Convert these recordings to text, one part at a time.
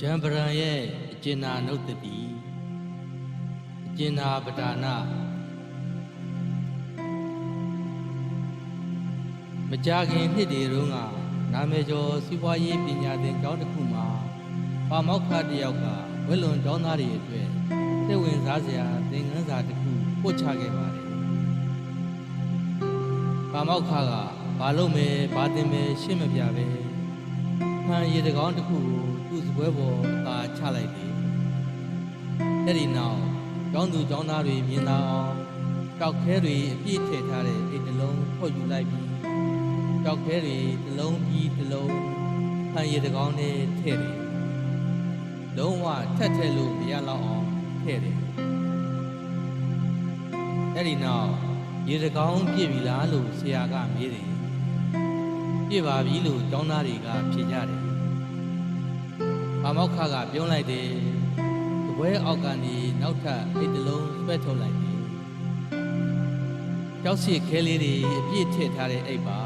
ဂျံပရံရဲ့အကျဉ်နာနုတ်တတိအကျဉ်နာပဒါနာမကြခင်နှစ်တွေတုန်းကနာမည်ကျော်စီးပွားရေးပညာသင်ကျောင်းတစ်ခုမှာပါမောက္ခတစ်ယောက်ကဝက်လွန်ကျောင်းသားတွေအတွက်စိတ်ဝင်စားစရာသင်ခန်းစာတစ်ခုပို့ချခဲ့ပါတယ်ပါမောက္ခကဘာလို့မဲဘာတင်မဲရှင်းမပြပဲ ဟန်ရေတကောင်းတစ်ခုကိုသူ့စပွဲပေါ်အသာချလိုက်တယ်အဲ့ဒီနောက်ကျောင်းသူကျောင်းသားတွေမြင်လာအောင်တောက်ခဲတွေအပြည့်ထည့်ထားတဲ့အိတ်တစ်လုံးထုတ်ယူလိုက်ပြီးကြောက်ခဲတွေတစ်လုံးပြီးတစ်လုံးဖန်ရည်တကောင်းနဲ့ထည့်တယ်။လုံးဝထက်ထည့်လို့မရတော့အောင်ထည့်တယ်။အဲ့ဒီနောက်ရေတကောင်းပြည့်ပြီလားလို့ဆရာကမေးတယ်။ ပြည့်ပါပြီလို့ကျောင်းသားတွေကဖြေကြတယ်။ဘာမောက္ခကပြောလိုက်တယ်။တပွဲအောက်ကနေနောက်ထပ်အိတ်တစ်လုံးဆွဲထုတ်လိုက်တယ်။ကြောက်စီခဲလေးတွေအပြည့်ထည့်ထားတဲ့အိတ်ပါ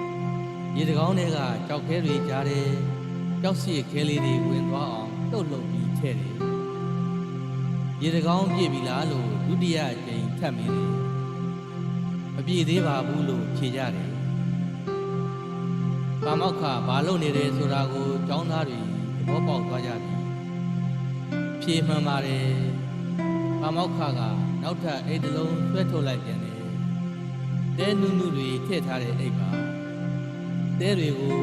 ။ရေတကောင်းတွေကကြောက်ခဲတွေကြားတယ်ကြောက်စီခဲလေးတွေဝင်သွားအောင်လှုပ်လှုပ်ပြီးထဲ့တယ်ရေတကောင်းပြည့်ပြီလားလို့ဒုတိယအကြိမ်ထပ်မင်းတယ်မပြည့်သေးပါဘူးလို့ဖြေကြတယ် ပါမောက္ခဘာလုပ်နေတယ်ဆိုတာကိုကျောင်းသားတွေသဘောပေါက်သွားကြပြီဖြေမှန်ပါတယ်ပါမောက္ခကနောက်ထပ်အိတ်တစ်လုံးဆွဲထုတ်လိုက်ပြန်တယ်တဲနုနုတွေထည့်ထားတဲ့အိတ်ပါတဲတွေကို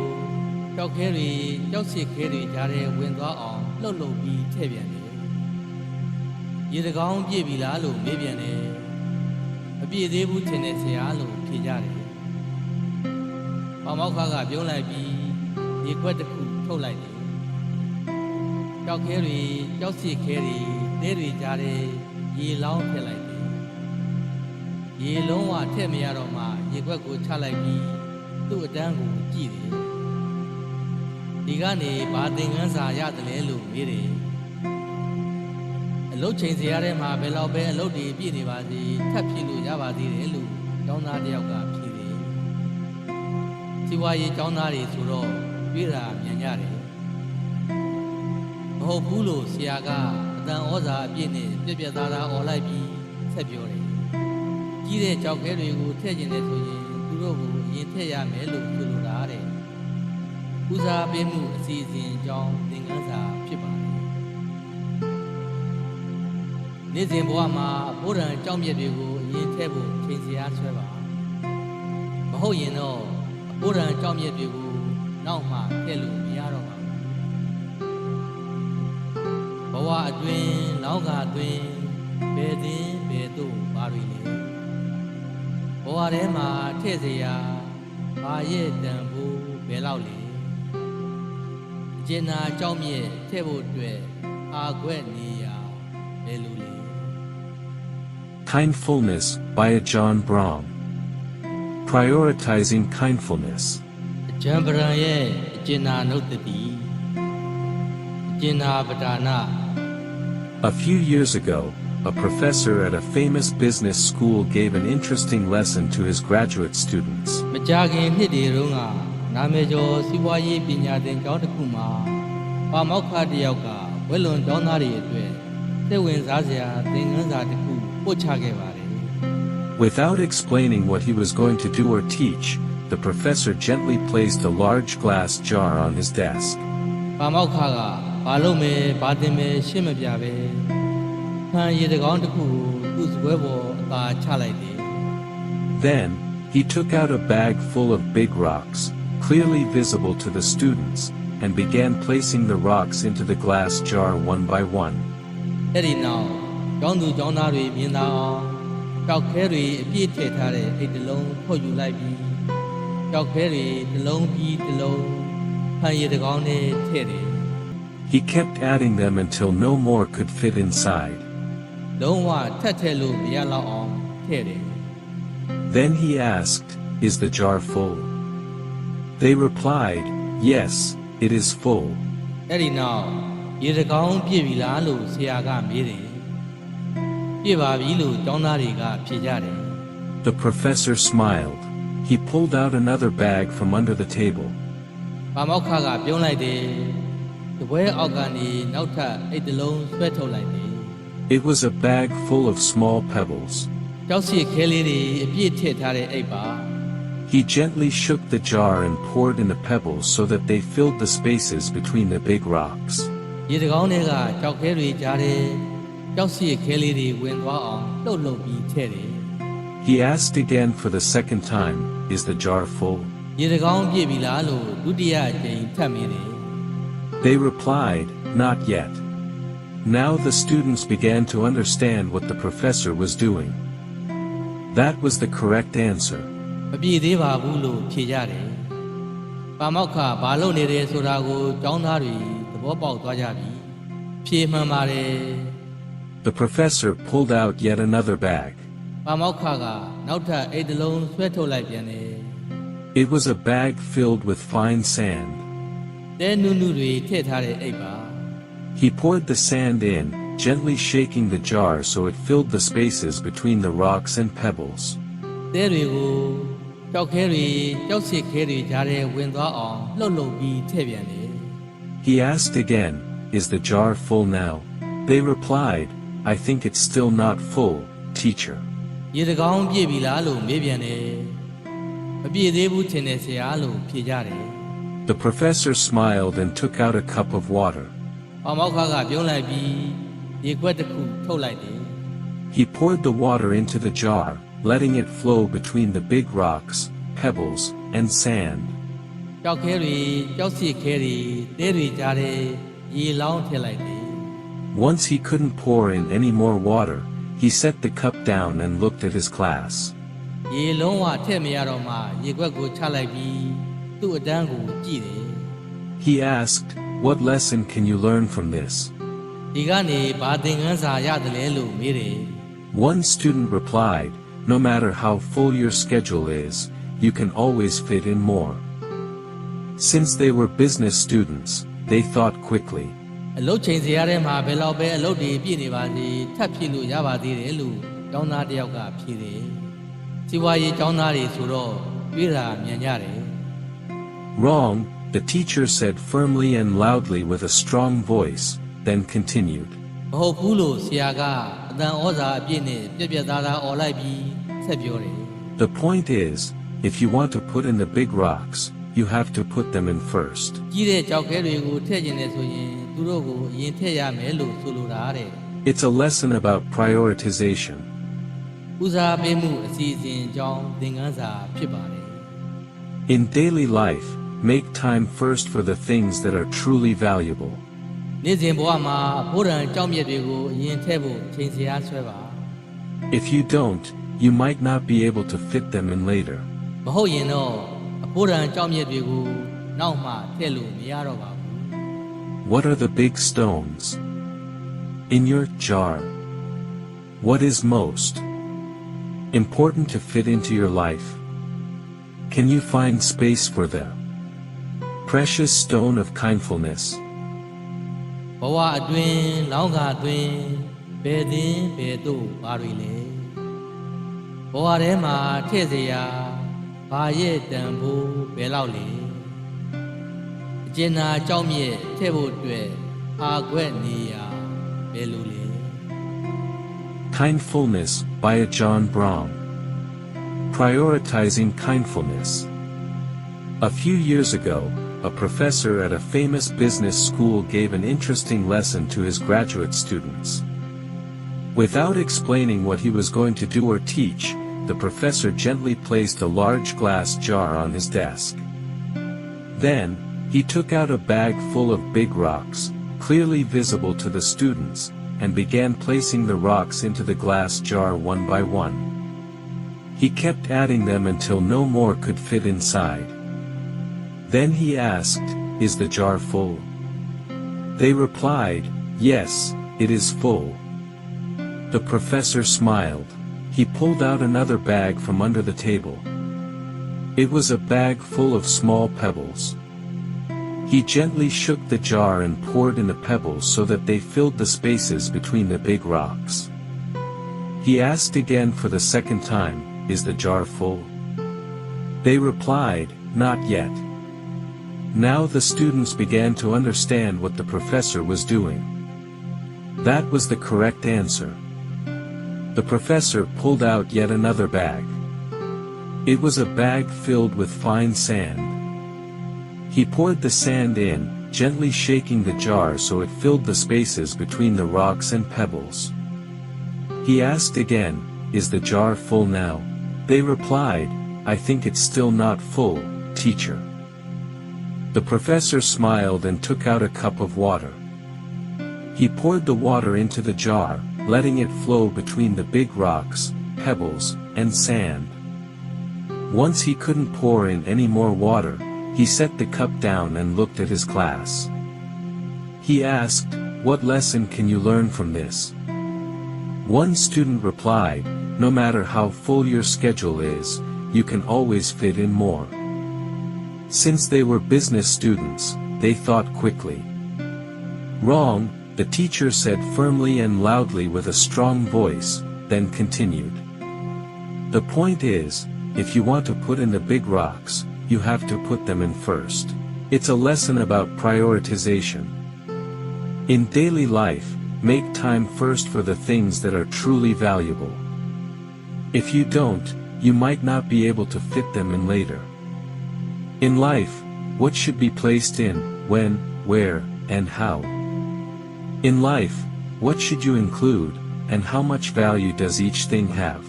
ကြောက်ခဲတွေကြောက်စစ်ခဲတွေကြားထဲဝင်သွားအောင်လှုပ်လှုပ်ပြီးထည့်ပြန်တယ်။ရေတကောင်းပြည့်ပြီလားလို့မေးပြန်တယ်။မပြည့်သေးဘူးထင်တဲ့ဆရာလို့ဖြေကြတယ်။ ပေါမောက်ခါကပြုံးလိုက်ပြီးရေခွက်တစ်ခုထုတ်လိုက်တယ်။ကြောက်ခဲတွေကြောက်စစ်ခဲတွေတဲတွေကြားထဲရေလောင်းထည့်လိုက်တယ်။ရေလုံးဝထည့်မရတော့မှရေခွက်ကိုချလိုက်ပြီးသူ့အတန်းကိုကြည့်တယ်ဒီကနေဘာသင်ခန်းစာရတယ်လဲလို့မေးတယ်အလုတ်ချိန်စရာထဲမှာဘယ်လောက်ပဲအလုတ်တွေပြည့်နေပါစေထပ်ဖြစ်လို့ရပါသေးတယ်လို့ကျောင်းသားတစ်ယောက်ကဖြေတယ် စီဝါရေးကျောင်းသားတွေဆိုတော့ပြေးတာမြန်ကြတယ်မဟုတ်ဘူးလို့ဆရာကအတန်ဩဇာအပြည့်နဲ့ပြက်ပြက်သားသားអော်လိုက်ပြီးဆက်ပြောတယ်ကြီးတဲ့ကြောက်ခဲတွေကိုထည့်ကျင်တဲ့ဆိုရင်သူတို့ကိုအရင်ထည့်ရမယ်လို့ဆိုလိုတာတဲ့။ဦးစားပေးမှုအစီအစဉ်အကြောင်းသင်ခန်းစာဖြစ်ပါတယ်။နေ့စဉ်ဘဝမှာဘုရားကြောင့်မြတ်တွေကိုအရင်ထည့်ဖို့ချိန်စရာဆွဲပါ။မဟုတ်ရင်တော့ ဘုရားကြောင့်မြတ်တွေကိုနောက်မှထည့်လို့မရတော့ပါဘူး။ဘဝအတွင်းလောကအတွင်းဘယ်သည်ဘယ်သို့ပါရည်လဲ။ ဘဝထဲမှာထည့်เสียဘာရဲ့တန်ဖို့ဘယ်လောက်လဲအကျဉ်းနာအကြောင်းမြင့်ထည့်ဖို့အတွက်အာခွက်နေရဘယ်လိုလဲ Kindfulness by John Brahm. Prioritizing kindfulness. အကျံပရံရဲ့အကျဉ်းနာနုတ်တတိအကျဉ်းနာပဒါနာ A few years ago, a professor at a famous business school gave an interesting lesson to his graduate students. မကြခင်နှစ်တွေတုန်းကနာမည်ကျော်စီးပွားရေးပညာသင်ကျောင်းတစ်ခုမှာပါမောက္ခတစ်ယောက်ကဝက်လွန်ကျောင်းသားတွေအတွက်စိတ်ဝင်စားစရာသင်ခန်းစာတစ်ခုပို့ချခဲ့ပါတယ် Without explaining what he was going to do or teach, the professor gently placed a large glass jar on his desk. Then, he took out a bag full of big rocks, clearly visible to the students, and began placing the rocks into the glass jar one by one. က်ကျောင်းသူကျောင်းသားတွေမြင်သာအောင်ကြောက်ခဲတွေအပြည့်ထည့်ထားတဲ့အိတ်တစ်လုံးထုတ်ယူလိုက်ပြီးကြောက်ခဲတွေတစ်လုံးပြီးတစ်လုံးဖန်ရေတကောင်းနဲ့ထည့်တယ် He kept adding them until no more could fit inside. ။လုံးဝထက်ထည့်လို့မရတော့အောင်ထည့်တယ် Then he asked, Is the jar full? They replied, Yes, it is full. ။အဲ့ဒီနောက်ရေတကောင်းပြည့်ပြီလားလို့ဆရာကမေးတယ်။ ပြည့်ပါပြီလို့ကျောင်းသားတွေကဖြေကြတယ်။ The professor smiled. He pulled out another bag from under the table. ပါမောက္ခကပြုံးလိုက်တယ် တပွဲအောက်ကနေနောက်ထပ်အိတ်တစ်လုံးဆွဲထုတ်လိုက်တယ် It was a bag full of small pebbles. ကြောက်စီခဲလေးတွေအပြည့်ထည့်ထားတဲ့အိတ်ပါ He gently shook the jar and poured in the pebbles so that they filled the spaces between the big rocks. ရေတကောင်းတွေကကြောက်ခဲတွေကြားတဲ့ကြောက်စီခဲလေးတွေဝင်သွားအောင်လှုပ်လှုပ်ပြီးထည့်တယ် He asked again for the second time, Is the jar full? ရေတကောင်းပြည့်ပြီလားလို့ဒုတိယအကြိမ်ထပ်မင်းတယ် They replied, Not yet. Now the students began to understand what the professor was doing. That was the correct answer. မပြည့်သေးပါဘူးလို့ဖြေကြတယ်။ပါမောက္ခဘာလုပ်နေတယ်ဆိုတာကိုကျောင်းသားတွေသဘောပေါက်သွားကြပြီ။ဖြေမှန်ပါတယ် The professor pulled out yet another bag. It was a bag filled with fine sand. He poured the sand in, gently shaking the jar so it filled the spaces between the rocks and pebbles. He asked again, Is the jar full now? They replied, I think it's still not full, teacher. ။ရေတကောင်းပြည့်ပြီလားလို့မေးပြန်တယ်။မပြည့်သေးဘူးထင်တယ်ဆရာလို့ဖြေကြတယ်။ The professor smiled and took out a cup of water. ပေါမောက္ခကပြုံးလိုက်ပြီးရေခွက်တစ်ခုထုတ်လိုက်တယ် He poured the water into the jar, letting it flow between the big rocks, pebbles, and sand. ။ကြောက်ခဲတွေကြောက်စီခဲတွေတဲတွေကြားတဲ့ရေလောင်းထည့်လိုက်တယ် Once he couldn't pour in any more water, he set the cup down and looked at his class. He asked, What lesson can you learn from this? One student replied, No matter how full your schedule is, you can always fit in more. Since they were business students, they thought quickly. အလုတ်ချိန်စရာထဲမှာဘယ်လောက်ပဲအလုတ်တွေပြည့်နေပါစေထပ်ဖြစ်လို့ရပါသေးတယ်လို့ကျောင်းသားတစ်ယောက်ကဖြေတယ်။စီဝါရေးကျောင်းသားတွေဆိုတော့ပြေးတာမြန်ကြတယ်။ Wrong, the teacher said firmly and loudly with a strong voice, then continued. မဟုတ်ဘူးလို့ဆရာကအတန်ဩဇာအပြည့်နဲ့ပြက်ပြက်သားသားអော်လိုက်ပြီးဆက်ပြောတယ် The point is, if you want to put in the big rocks, you have to put them in first. ။ကြီးတဲ့ကြောက်ခဲတွေကိုထည့်ကျင်တယ်ဆိုရင် သူတို့ကိုအရင်ထည့်ရမယ်လို့ဆိုလိုတာတဲ့ It's a lesson about prioritization. ။ဦးစားပေးမှုအစီအစဉ်အကြောင်းသင်ခန်းစာဖြစ်ပါတယ် In daily life, make time first for the things that are truly valuable. ။နေ့စဉ်ဘဝမှာဘိုးရန်ကြောက်မြက်တွေကိုအရင်ထည့်ဖို့ချိန်စရာဆွဲပါ If you don't, you might not be able to fit them in later. ။မဟုတ်ရင်တော့အဘိုးရန်ကြောက်မြက်တွေကိုနောက်မှထည့်လို့မရတော့ပါဘူး What are the big stones? In your jar. What is most important to fit into your life? Can you find space for them? Precious stone of kindfulness. ။ဘဝအတွင်းလောင်းကာအတွင်းဘယ်သင်ဘယ်တို့ဘာတွေလဲ။ဘဝထဲမှာထည့်เสียဘာရဲ့တန်ဖို့ဘယ်လောက်လဲ။အ ကျဉ်းသာကြောက်မြက်ထည့်ဖို့အတွက်အာခွက်နေရဘယ်လိုလဲ Kindfulness by John Brahm. Prioritizing kindfulness. A few years ago, a professor at a famous business school gave an interesting lesson to his graduate students. Without explaining what he was going to do or teach, the professor gently placed a large glass jar on his desk. Then, he took out a bag full of big rocks, clearly visible to the students, and began placing the rocks into the glass jar one by one. He kept adding them until no more could fit inside. Then he asked, Is the jar full? They replied, Yes, it is full. The professor smiled. He pulled out another bag from under the table. It was a bag full of small pebbles. He gently shook the jar and poured in the pebbles so that they filled the spaces between the big rocks. He asked again for the second time, Is the jar full? They replied, Not yet. Now the students began to understand what the professor was doing. That was the correct answer. The professor pulled out yet another bag. It was a bag filled with fine sand. He poured the sand in, gently shaking the jar so it filled the spaces between the rocks and pebbles. He asked again, Is the jar full now? They replied, I think it's still not full, teacher. The professor smiled and took out a cup of water. He poured the water into the jar, letting it flow between the big rocks, pebbles, and sand. Once he couldn't pour in any more water, he set the cup down and looked at his class. He asked, What lesson can you learn from this? One student replied, No matter how full your schedule is, you can always fit in more. Since they were business students, they thought quickly. Wrong, the teacher said firmly and loudly with a strong voice, then continued. The point is, if you want to put in the big rocks, you have to put them in first. It's a lesson about prioritization. In daily life, make time first for the things that are truly valuable. If you don't, you might not be able to fit them in later. In life, what should be placed in, when, where, and how? In life, what should you include, and how much value does each thing have?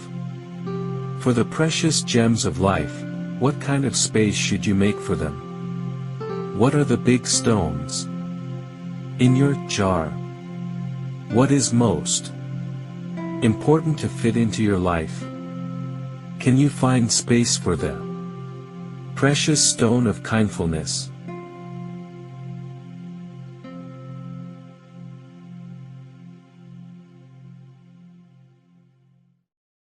For the precious gems of life, what kind of space should you make for them? What are the big stones? In your jar. What is most important to fit into your life? Can you find space for them? Precious stone of kindfulness.